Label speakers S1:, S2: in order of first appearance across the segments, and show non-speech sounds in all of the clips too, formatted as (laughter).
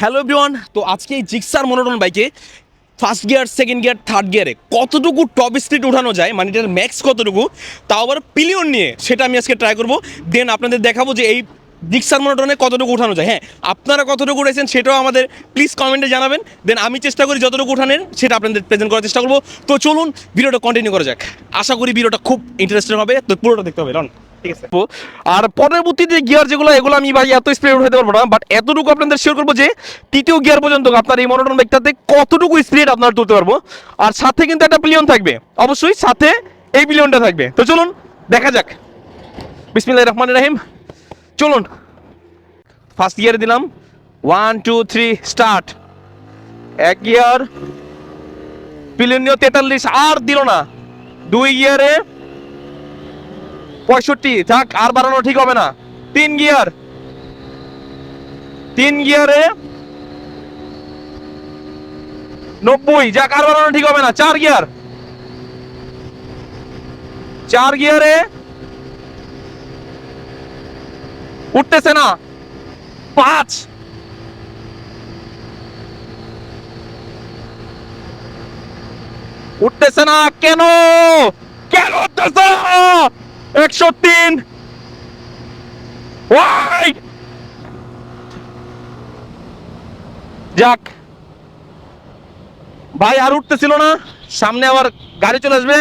S1: Hello everyone, তো আজকে এই জিক্সার মনোটন বাইকে first gear second gear third গিয়ারে কতটুকু টপ স্পিড উঠানো যায় মানে এটার ম্যাক্স কতটুকু, তাও আবার পিলিয়ন নিয়ে সেটা আমি আজকে ট্রাই করব। দেন আপনাদের দেখাবো যে এই জিক্সার মনোটনে কতটুকু উঠানো যায়। হ্যাঁ আপনারা কতটুকু উঠেছেন সেটাও আমাদের প্লিজ কমেন্টে জানাবেন। দেন আমি চেষ্টা করি যতটুকু উঠানের, সেটা আপনাদের প্রেজেন্ট করার চেষ্টা করব। তো চলুন, ভিডিওটা কন্টিনিউ করা যাক। আশা করি ভিডিওটা খুব ইন্টারেস্টিং হবে, তো পুরোটা দেখতে হবে রন আর পরবর্তী যে গিয়ার যেগুলো, এগুলো আমি ভাই এত স্প্রে উঠাতে পারব না বাট এতটুকু আপনাদের শেয়ার করব যে, তৃতীয় গিয়ার পর্যন্ত আপনার এই মনোটন বাইকটাতে কতটুকু স্পিড আপনারা তুলতে পারব। আর সাথে কিন্তু একটা পিলিয়ন থাকবে। অবশ্যই সাথে এই পিলিয়নটা থাকবে। তো চলুন, দেখা যাক। বিসমিল্লাহির রহমানির রহিম। চলুন। ফার্স্ট গিয়ারে দিলাম। ওয়ান টু থ্রি স্টার্ট এক গিয়ার পিলিয়নীয় তেতাল্লিশ। আর দিল না। দুই গিয়ারে পঁয়ষট্টি, থাক, আর বাড়ানো ঠিক হবে না। তিন গিয়ার। তিন গিয়ারে নব্বই, যাক, আর বাড়ানো ঠিক হবে না, চার গিয়ার। চার গিয়ারে উঠতেছে না। পাঁচ। উঠতেছে না, কেন? কেন উঠতেছে? একশো তিন। যাক। ভাই আর উঠতেছিল না। সামনে আবার গাড়ি চলে আসবে।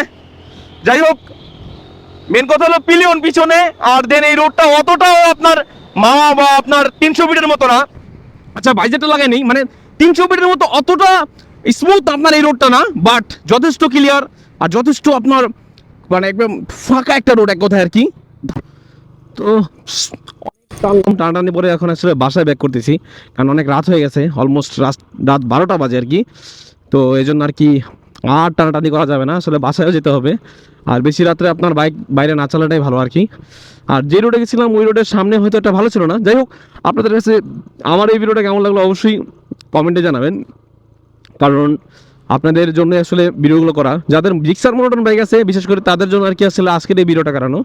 S1: যাই হোক মেন কথা হলো পিলিয়ন পিছনে, আর দেন এই রোডটা অতটাও আপনার মামা বা আপনার তিনশো ফিটের মতো না। আচ্ছা ভাই যেটা লাগেনি মানে তিনশো ফিটের মতো অতটা স্মুথ আপনার এই রোডটা না বাট যথেষ্ট ক্লিয়ার আর যথেষ্ট আপনার মানে একদম ফাঁকা একটা রোড এক কথায় আর কি। তো টানাটানি পরে এখন আসলে বাসায় ব্যাক করতেছি, কারণ অনেক রাত হয়ে গেছে অলমোস্ট রাত রাত বারোটা বাজে আর কি। তো এই জন্য আর কি আর টানাটানি করা যাবে না, আসলে বাসায়ও যেতে হবে। আর বেশি রাত্রে আপনার বাইক বাইরে না চালাটাই ভালো আর কি। আর যে রোডে গেছিলাম, ওই রোডের সামনে হয়তো একটা ভালো ছিল না। যাই হোক, আপনাদের কাছে আমার এই ভিডিওটা কেমন লাগল অবশ্যই কমেন্টে জানাবেন। কারণ আপনাদের জন্য আসলে ভিডিওগুলো করা। যাদের জিক্সার মনোটন বাইক আছে, বিশেষ করে তাদের জন্য আর কি আসলে আজকের এই ভিডিওটা কাটানো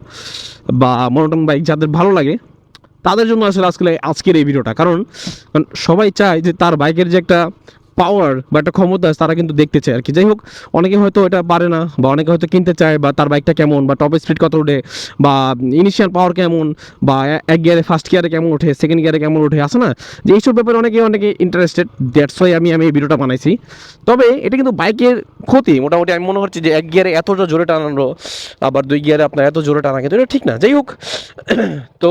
S1: বা মনোটন বাইক যাদের ভালো লাগে, তাদের জন্য আসলে আজকে আজকের এই ভিডিওটা। কারণ সবাই চায় যে তার বাইকের যে একটা পাওয়ার বা একটা ক্ষমতা আছে, তারা কিন্তু দেখতে চায় আর কি যাই হোক অনেকে হয়তো এটা পারে না বা অনেকে হয়তো কিনতে চায় বা তার বাইকটা কেমন বা টপ স্পিড কত ওঠে বা ইনিশিয়াল পাওয়ার কেমন বা এক গিয়ারে ফার্স্ট গিয়ারে কেমন ওঠে সেকেন্ড গিয়ারে কেমন ওঠে আসে না? যে এইসব ব্যাপারে অনেকে অনেকে ইন্টারেস্টেড দ্যাটস ওয়াই আমি আমি এই ভিডিওটা বানাইছি। তবে এটা কিন্তু বাইকের ক্ষতি, মোটামুটি আমি মনে হচ্ছে যে এক গিয়ারে এতটা জোরে টানানো, আবার দুই গিয়ারে আপনার এত জোরে টানা কিন্তু এটা ঠিক না। যাই হোক (clears throat) তো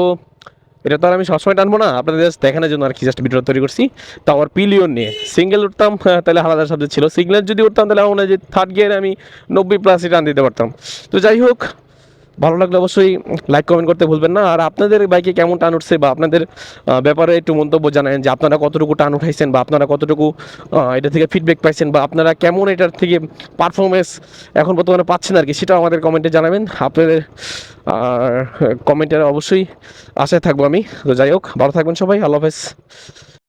S1: এটা তো আর আমি সবসময় টানবো না। আপনাদের জাস্ট দেখানোর জন্য আর কি জাস্ট ভিডিও তৈরি করছি। তো আমার পিলিয়ন নিয়ে। সিঙ্গেল উঠতাম হ্যাঁ, তাহলে আলাদা সাবজেক্ট ছিল। সিঙ্গেল যদি উঠতাম তাহলে আমার যে থার্ড গিয়ারে আমি নব্বই প্লাসই টান দিতে পারতাম। তো যাই হোক ভালো লাগলে অবশ্যই লাইক কমেন্ট করতে ভুলবেন না। আর আপনাদের বাইকে কেমন টান উঠছে বা আপনাদের ব্যাপারে একটু মন্তব্য জানান যে আপনারা কতটুকু টান উঠাইছেন বা আপনারা কতটুকু এটা থেকে ফিডব্যাক পাইছেন বা আপনারা কেমন এটার থেকে পারফরমেন্স এখন বর্তমানে পাচ্ছেন আর কি, সেটাও আমাদের কমেন্টে জানাবেন। আপনাদের, আর কমেন্টের অবশ্যই আশায় থাকব আমি। তো যাই হোক, ভালো থাকবেন সবাই। আল্লাহ হাফেজ।